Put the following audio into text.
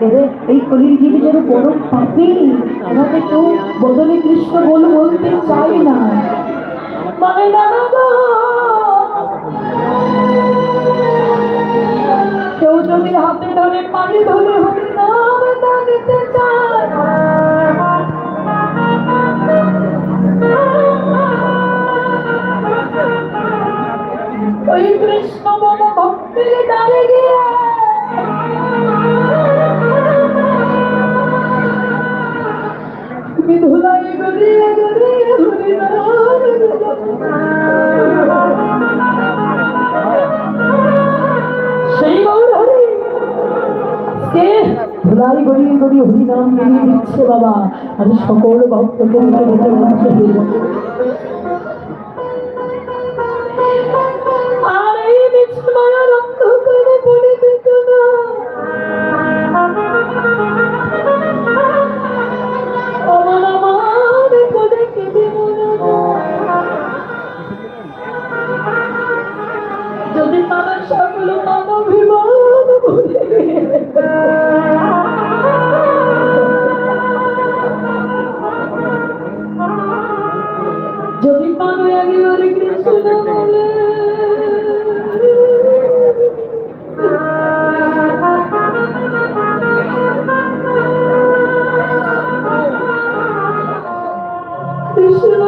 এরে এই কলির জীবিতের বড় পাপি ওনাকে কেউ বদলে কৃষ্ণ বল বলতে চাই না। কেউ যদি হাতে ধরে পানি ধরে কৃষ্ণ মম ভক্তির ডালে গিয়ে কে ধুলাই গড়িয়ে গড়িয়ে হরি নাম দিচ্ছে বাবা। আর সকল ভক্তকে পদে কেঁদে মনে যদি তারা সকল মানবিমান যদি পারো আগে হরে কৃষ্ণ কৃষ্ণ